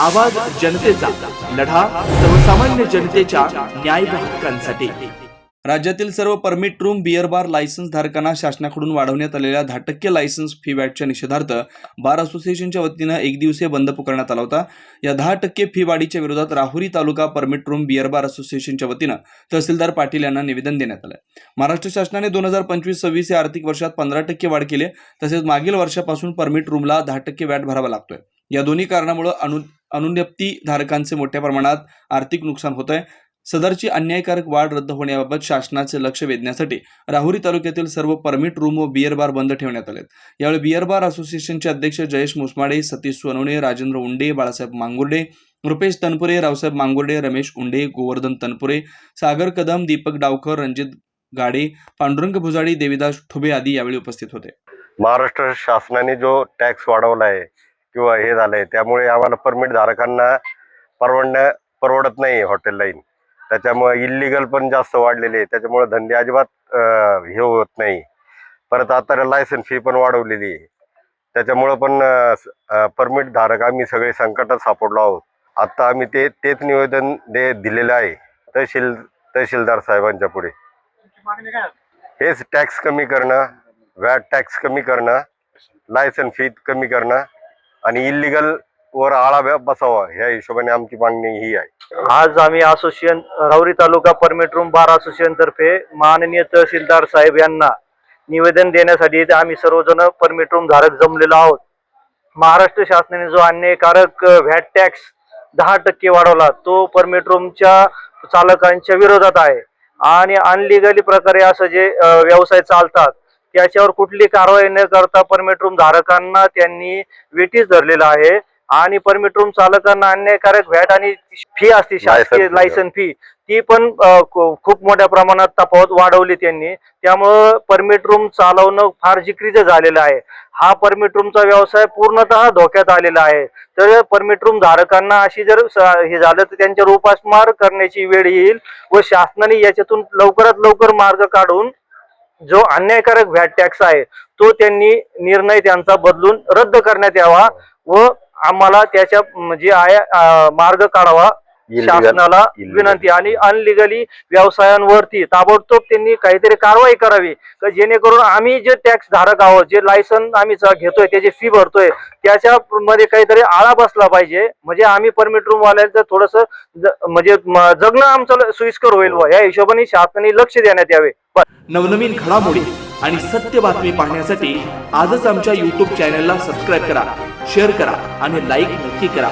आवाज जनतेचा लढा सर्वसामान्य जनतेच्या न्याय हक्कांसाठी. राज्यातील सर्व permit room beer bar licence धारकांना शासनाकडून वाढवण्यात आलेल्या दहा टक्के लायसन्स फी वॅटच्या निषेधार्थ बार असोसिएशनच्या वतीनं एक दिवसीय बंद पुकारण्यात आला होता. या दहा टक्के फी वाढीच्या विरोधात Rahuri taluka permit room beer bar असोसिएशनच्या वतीनं तहसीलदार पाटील यांना निवेदन देण्यात आलं. महाराष्ट्र शासनाने दोन हजार पंचवीस सव्वीस या आर्थिक वर्षात पंधरा टक्के वाढ केली तसेच मागील वर्षापासून परमिट रूमला दहा टक्के वॅट भरावा लागतोय. या दोन्ही कारणामुळे अनु अनुज्ञप्ती धारकांचे मोठ्या प्रमाणात आर्थिक नुकसान होत आहे सदरची अन्यायकारक वाढ रद्द होण्याबाबत शासनाचे लक्ष वेधण्यासाठी राहुरी तालुक्यातील सर्व परमिट रूम व बियर बार बंद ठेवण्यात आले यावेळी बियर बार असोसिएशनचे अध्यक्ष जयेश मुसमाडे सतीश सोनवणे राजेंद्र उंडे बाळासाहेब मांगुर्डे रुपेश तनपुरे रावसाहेब मांगुर्डे रमेश उंडे गोवर्धन तनपुरे सागर कदम दीपक डावकर रणजित गाडे पांडुरंग भुजाडी देविदास ठुबे आदी यावेळी उपस्थित होते. महाराष्ट्र शासनाने जो टॅक्स वाढवला आहे किंवा हे झालंय. त्यामुळे आम्हाला परमिट धारकांना परवडणं परवडत नाही हॉटेल लाईन त्याच्यामुळे इलिगल पण जास्त वाढलेले आहे त्याच्यामुळे धंदे अजिबात हे होत नाही. परत आता लायसन फी पण वाढवलेली आहे. त्याच्यामुळं पण परमिट धारक आम्ही सगळे संकटात सापडलो आहोत. आता आम्ही ते तेच निवेदन दे दिलेलं आहे. तहसील तहसीलदार साहेबांच्या पुढे. हेच टॅक्स कमी करणं व्हॅट टॅक्स कमी करणं लायसन फी कमी करणं आणि इलिगल वर आळा बसावा. ह्या हिशोबाने आमची मागणी ही आहे. आज आम्ही association Rahuri taluka permit room bar association तर्फे माननीय तहसीलदार साहेब यांना निवेदन देण्यासाठी आम्ही सर्वजण परमिट रूम धारक जमलेलो आहोत. महाराष्ट्र शासनाने जो अन्यायकारक व्हॅट टॅक्स दहा टक्के वाढवला तो परमिट रूमच्या चालकांच्या विरोधात आहे. आणि अनलिगली प्रकारे असं जे व्यवसाय चालतात त्याच्यावर कुठली कारवाई न करता परमिट रूम धारकांना त्यांनी वेटीस धरलेलं आहे. आणि परमिट रूम चालकांना अन्यायकारक व्हॅट आणि फी असते शासकीय. लायसन फी ती पण खूप मोठ्या प्रमाणात तफावत वाढवली त्यांनी. त्यामुळं परमिट रूम चालवणं फार जिक्रीचं झालेलं आहे. हा परमिट रूमचा व्यवसाय पूर्णतः धोक्यात आलेला आहे. तर परमिट रूम धारकांना अशी जर हे झालं तर त्यांच्यावर उपासमार करण्याची वेळ येईल व शासनाने याच्यातून लवकरात लवकर मार्ग काढून जो अन्यायकारक व्हॅट टॅक्स आहे तो त्यांनी निर्णय त्यांचा बदलून रद्द करण्यात यावा व आम्हाला त्याच्या म्हणजे जे आहे मार्ग काढावा शासनाला. विनंती आणि अनलिगली व्यवसायांवरती ताबडतोब त्यांनी काहीतरी कारवाई करावी. का जेणेकरून आम्ही जे टॅक्स धारक आहोत जे लायसन आम्ही ज- घेतोय त्याची फी भरतोय त्याच्या मध्ये काहीतरी आळा बसला पाहिजे. म्हणजे आम्ही परमिट रूम वाल्यांचं थोडस म्हणजे जगणं आमचं सोयीस्कर होईल. या हिशोबाने शासनाने लक्ष देण्यात यावे. नवनवीन घडामोडी आणि सत्य बातमी पाहण्यासाठी आजच आमच्या यूट्यूब चॅनलला सबस्क्राईब करा शेअर करा आणि लाईक नक्की करा.